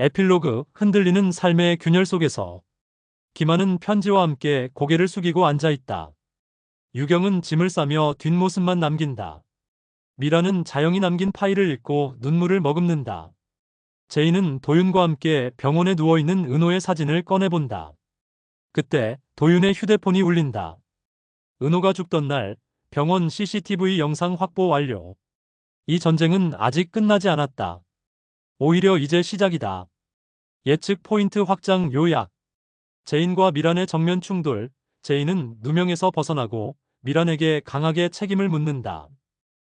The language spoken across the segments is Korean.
에필로그 흔들리는 삶의 균열 속에서 김한은 편지와 함께 고개를 숙이고 앉아 있다. 유경은 짐을 싸며 뒷모습만 남긴다. 미라는 자영이 남긴 파일을 읽고 눈물을 머금는다. 제이는 도윤과 함께 병원에 누워있는 은호의 사진을 꺼내본다. 그때 도윤의 휴대폰이 울린다. 은호가 죽던 날 병원 CCTV 영상 확보 완료. 이 전쟁은 아직 끝나지 않았다. 오히려 이제 시작이다. 예측 포인트 확장 요약. 제인과 미란의 정면 충돌. 제인은 누명에서 벗어나고 미란에게 강하게 책임을 묻는다.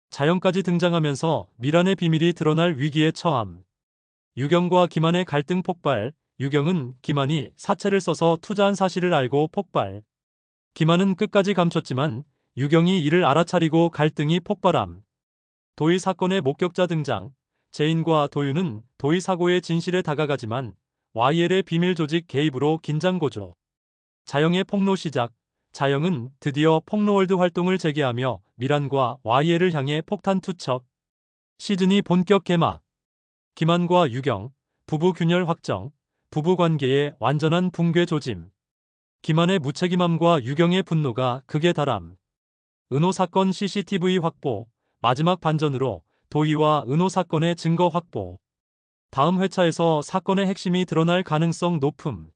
자연까지 등장하면서 미란의 비밀이 드러날 위기에 처함. 유경과 김한의 갈등 폭발. 유경은 김한이 사채를 써서 투자한 사실을 알고 폭발. 김한은 끝까지 감췄지만 유경이 이를 알아차리고 갈등이 폭발함. 도의 사건의 목격자 등장. 제인과 도윤은 도의 사고의 진실에 다가가지만 YL의 비밀 조직 개입으로 긴장고조. 자영의 폭로 시작. 자영은 드디어 폭로월드 활동을 재개하며 미란과 YL을 향해 폭탄 투척. 시즌이 본격 개막. 김한과 유경, 부부 균열 확정, 부부 관계의 완전한 붕괴 조짐. 김한의 무책임함과 유경의 분노가 극에 달함. 은호 사건 CCTV 확보, 마지막 반전으로 도희와 은호 사건의 증거 확보. 다음 회차에서 사건의 핵심이 드러날 가능성 높음.